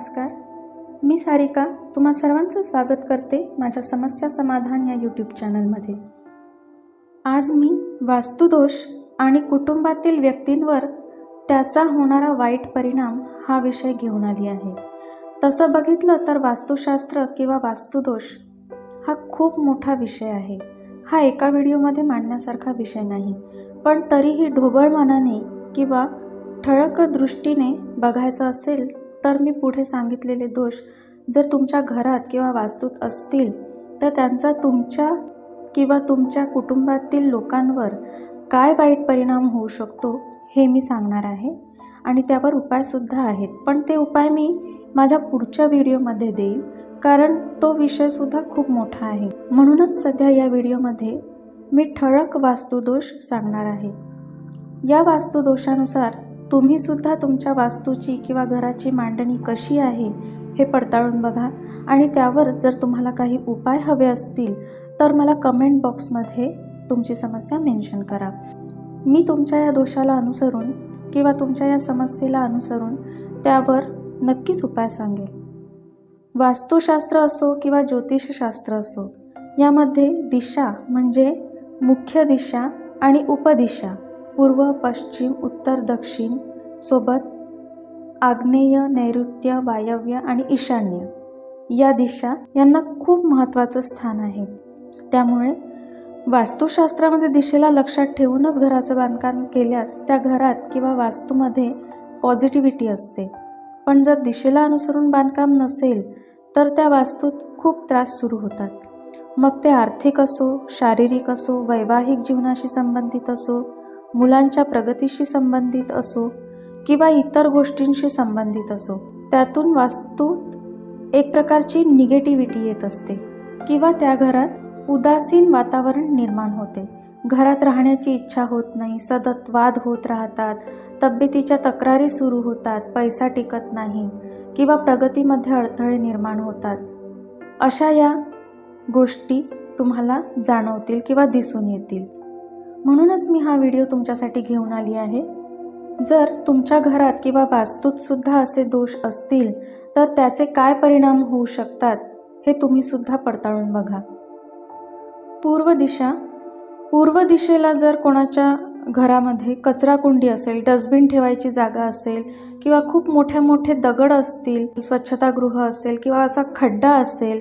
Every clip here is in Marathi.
नमस्कार. मी सारिका तुम्हा सर्वांचं स्वागत करते माझ्या समस्या समाधान या यूट्यूब चॅनलमध्ये आज मी वास्तुदोष आणि कुटुंबातील व्यक्तींवर त्याचा होणारा वाईट परिणाम हा विषय घेऊन आली आहे. तसं बघितलं तर वास्तुशास्त्र किंवा वास्तुदोष हा खूप मोठा विषय आहे. हा एका व्हिडिओमध्ये मांडण्यासारखा विषय नाही पण तरीही ढोबळ मनाने किंवा ठळक दृष्टीने बघायचं असेल तर मी पुढे सांगितलेले दोष जर तुमच्या घरात किंवा वास्तूत असतील तर त्यांचा तुमच्या किंवा तुमच्या कुटुंबातील लोकांवर काय वाईट परिणाम होऊ शकतो हे मी सांगणार आहे आणि त्यावर उपायसुद्धा आहेत. पण ते उपाय मी माझ्या पुढच्या व्हिडिओमध्ये देईल कारण तो विषयसुद्धा खूप मोठा आहे. म्हणूनच सध्या या व्हिडिओमध्ये मी ठळक वास्तुदोष सांगणार आहे. या वास्तुदोषानुसार तुम्हीसुद्धा तुमच्या वास्तूची किंवा घराची मांडणी कशी आहे हे पडताळून बघा. आणि त्यावर जर तुम्हाला काही उपाय हवे असतील तर मला कमेंट बॉक्समध्ये तुमची समस्या मेन्शन करा. मी तुमच्या या दोषाला अनुसरून किंवा तुमच्या या समस्येला अनुसरून त्यावर नक्कीच उपाय सांगेल वास्तुशास्त्र असो किंवा ज्योतिषशास्त्र असो यामध्ये दिशा म्हणजे मुख्य दिशा आणि उपदिशा पूर्व पश्चिम उत्तर दक्षिण सोबत आग्नेय नैऋत्य वायव्य आणि ईशान्य या दिशा यांना खूप महत्त्वाचं स्थान आहे. त्यामुळे वास्तुशास्त्रामध्ये दिशेला लक्षात ठेवूनच घराचं बांधकाम केल्यास त्या घरात किंवा वास्तूमध्ये पॉझिटिव्हिटी असते. पण जर दिशेला अनुसरून बांधकाम नसेल तर त्या वास्तूत खूप त्रास सुरू होतात. मग ते आर्थिक असो शारीरिक असो वैवाहिक जीवनाशी संबंधित असो मुलांच्या प्रगतीशी संबंधित असो किंवा इतर गोष्टींशी संबंधित असो त्यातून वास्तूत एक प्रकारची निगेटिव्हिटी येत असते किंवा त्या घरात उदासीन वातावरण निर्माण होते. घरात राहण्याची इच्छा होत नाही सतत वाद होत राहतात तब्येतीच्या तक्रारी सुरू होतात पैसा टिकत नाही किंवा प्रगतीमध्ये अडथळे निर्माण होतात. अशा या गोष्टी तुम्हाला जाणवतील किंवा दिसून येतील. म्हणूनच मी हा व्हिडिओ तुमच्यासाठी घेऊन आली आहे. जर तुमच्या घरात किंवा वास्तूतसुद्धा असे दोष असतील तर त्याचे काय परिणाम होऊ शकतात हे तुम्हीसुद्धा पडताळून बघा. पूर्व दिशा. पूर्व दिशेला जर कोणाच्या घरामध्ये कचराकुंडी असेल डस्टबिन ठेवायची जागा असेल किंवा खूप मोठे मोठे दगड असतील स्वच्छतागृह असेल किंवा असा खड्डा असेल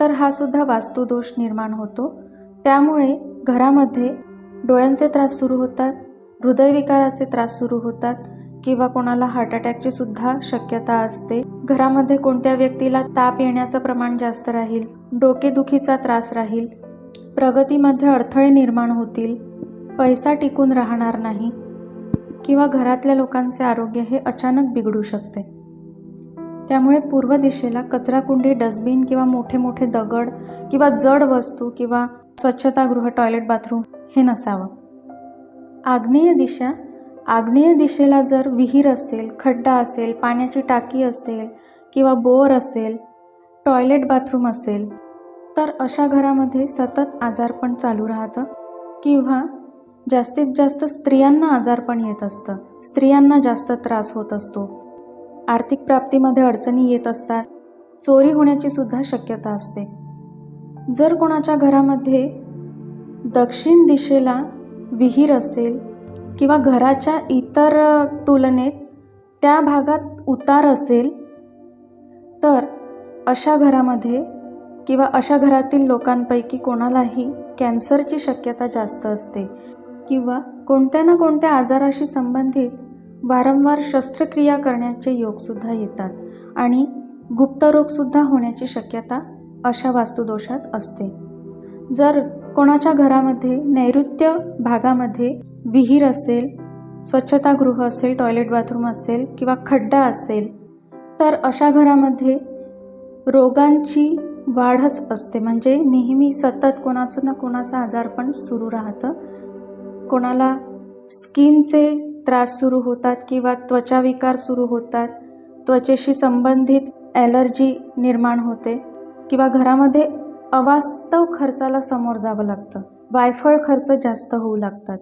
तर हा सुद्धा वास्तुदोष निर्माण होतो. त्यामुळे घरामध्ये डोळ्यांचे त्रास सुरू होतात हृदयविकाराचे त्रास सुरू होतात किंवा कोणाला हार्ट अटॅकची सुद्धा शक्यता असते. घरामध्ये कोणत्या व्यक्तीला ताप येण्याचं प्रमाण जास्त राहील डोकेदुखीचा त्रास राहील प्रगतीमध्ये अडथळे निर्माण होतील पैसा टिकून राहणार नाही किंवा घरातल्या लोकांचे आरोग्य हे अचानक बिघडू शकते. त्यामुळे पूर्व दिशेला कचराकुंडी डस्टबिन किंवा मोठे मोठे दगड किंवा जड वस्तू किंवा स्वच्छतागृह टॉयलेट बाथरूम हे नसावं. आग्नेय दिशा आग्नेय दिशेला जर विहीर असेल खड्डा असेल पाण्याची टाकी असेल किंवा बोअर असेल टॉयलेट बाथरूम असेल तर अशा घरामध्ये सतत आजारपण चालू राहतं किंवा जास्तीत जास्त स्त्रियांना आजारपण येत असतं. स्त्रियांना जास्त त्रास होत असतो. आर्थिक प्राप्तीमध्ये अडचणी येत असतात. चोरी होण्याची सुद्धा शक्यता असते. जर कोणाच्या घरामध्ये दक्षिण दिशेला विहीर असेल किंवा घराच्या इतर तुलनेत त्या भागात उतार असेल तर अशा घरामध्ये किंवा अशा घरातील लोकांपैकी कोणालाही कॅन्सरची शक्यता जास्त असते किंवा कोणत्या ना कोणत्या आजाराशी संबंधित वारंवार शस्त्रक्रिया करण्याचे योगसुद्धा येतात आणि गुप्तरोगसुद्धा होण्याची शक्यता अशा वास्तुदोषात असते. जर कोणाच्या घरामध्ये नैऋत्य भागामध्ये विहीर असेल स्वच्छतागृह असेल टॉयलेट बाथरूम असेल किंवा खड्डा असेल तर अशा घरामध्ये रोगांची वाढच असते. म्हणजे नेहमी सतत कोणाचं ना कोणाचं आजारपण सुरू राहतं. कोणाला स्किनचे त्रास सुरू होतात किंवा त्वचाविकार सुरू होतात त्वचेशी संबंधित ॲलर्जी निर्माण होते किंवा घरामध्ये अवास्तव खर्चाला समोर जावं लागतं. वायफळ खर्च जास्त होऊ लागतात.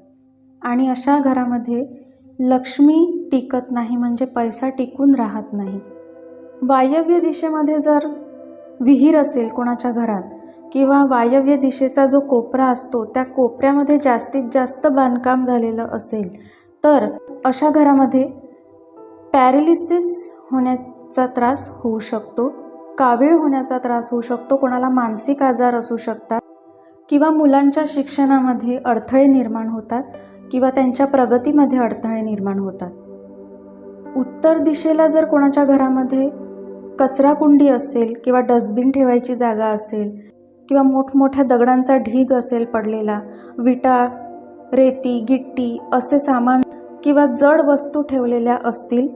आणि अशा घरामध्ये लक्ष्मी टिकत नाही म्हणजे पैसा टिकून राहत नाही. वायव्य दिशेमध्ये जर विहीर असेल कोणाच्या घरात किंवा वायव्य दिशेचा जो कोपरा असतो त्या कोपऱ्यामध्ये जास्तीत जास्त बांधकाम झालेलं असेल तर अशा घरामध्ये पॅरेलिसिस होण्याचा त्रास होऊ शकतो. कावीळ होण्याचा त्रास होऊ शकतो कोणाला मानसिक आजार असू शकतात किंवा मुलांच्या शिक्षणामध्ये अडथळे निर्माण होतात किंवा त्यांच्या प्रगतीमध्ये अडथळे निर्माण होतात. उत्तर दिशेला जर कोणाच्या घरामध्ये कचराकुंडी असेल किंवा डस्टबिन ठेवायची जागा असेल किंवा मोठमोठ्या दगडांचा ढीग असेल पडलेला विटा रेती गिट्टी असे सामान किंवा जड वस्तू ठेवलेल्या असतील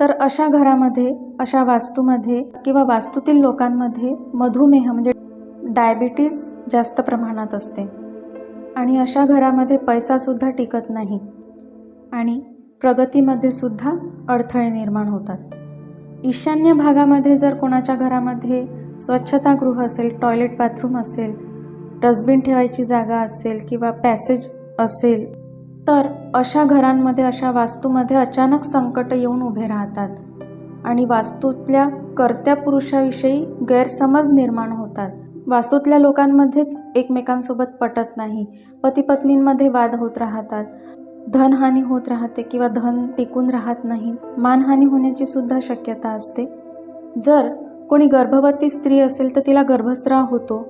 तर अशा घरामध्ये अशा वास्तूमध्ये किंवा वास्तूतील लोकांमध्ये मधुमेह म्हणजे डायबिटीज जास्त प्रमाणात असते. आणि अशा घरामध्ये पैसासुद्धा टिकत नाही. आणि प्रगतीमध्ये सुद्धा अडथळे निर्माण होतात. ईशान्य भागामध्ये जर कोणाच्या घरामध्ये स्वच्छतागृह असेल टॉयलेट बाथरूम असेल डस्टबिन ठेवायची जागा असेल किंवा पॅसेज असेल तर अशा घरांमध्ये अशा वास्तूमध्ये अचानक संकट येऊन उभे राहतात आणि वास्तूतल्या कर्त्या पुरुषाविषयी गैरसमज निर्माण होतात. वास्तूतल्या लोकांमध्येच एकमेकांसोबत पटत नाही. पती पत्नींमध्ये वाद होत राहतात. धनहानी होत राहते किंवा धन टिकून राहत नाही. मानहानी होण्याची सुद्धा शक्यता असते. जर कोणी गर्भवती स्त्री असेल तर तिला गर्भस्राव होतो.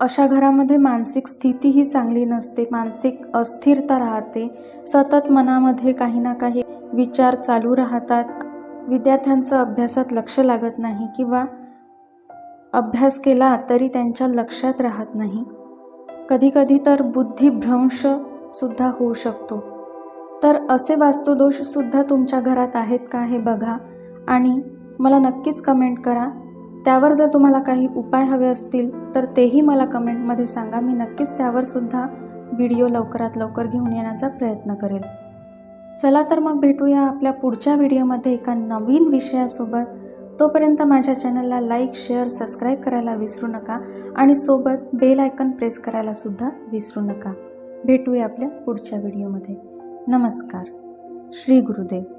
अशा घरामध्ये मानसिक स्थितीही चांगली नसते मानसिक अस्थिरता राहते सतत मनामध्ये काही ना काही विचार चालू राहतात. विद्यार्थ्यांचं अभ्यासात लक्ष लागत नाही किंवा अभ्यास केला तरी त्यांच्या लक्षात राहत नाही. कधीकधी तर बुद्धिभ्रंश सुद्धा होऊ शकतो. तर असे वास्तुदोषसुद्धा तुमच्या घरात आहेत का हे बघा आणि मला नक्कीच कमेंट करा. त्यावर जर तुम्हाला काही उपाय हवे असतील तर तेही मला कमेंटमध्ये सांगा. मी नक्कीच त्यावर सुद्धा व्हिडिओ लवकरात लवकर घेऊन येण्याचा प्रयत्न करेल. चला तर मग भेटूया आपल्या पुढच्या व्हिडिओमध्ये एका नवीन विषयासोबत. तोपर्यंत माझ्या चॅनलला लाईक शेअर सबस्क्राईब करायला विसरू नका आणि सोबत बेल आयकन प्रेस करायला सुद्धा विसरू नका. भेटूया आपल्या पुढच्या व्हिडिओमध्ये. नमस्कार. श्री गुरुदेव.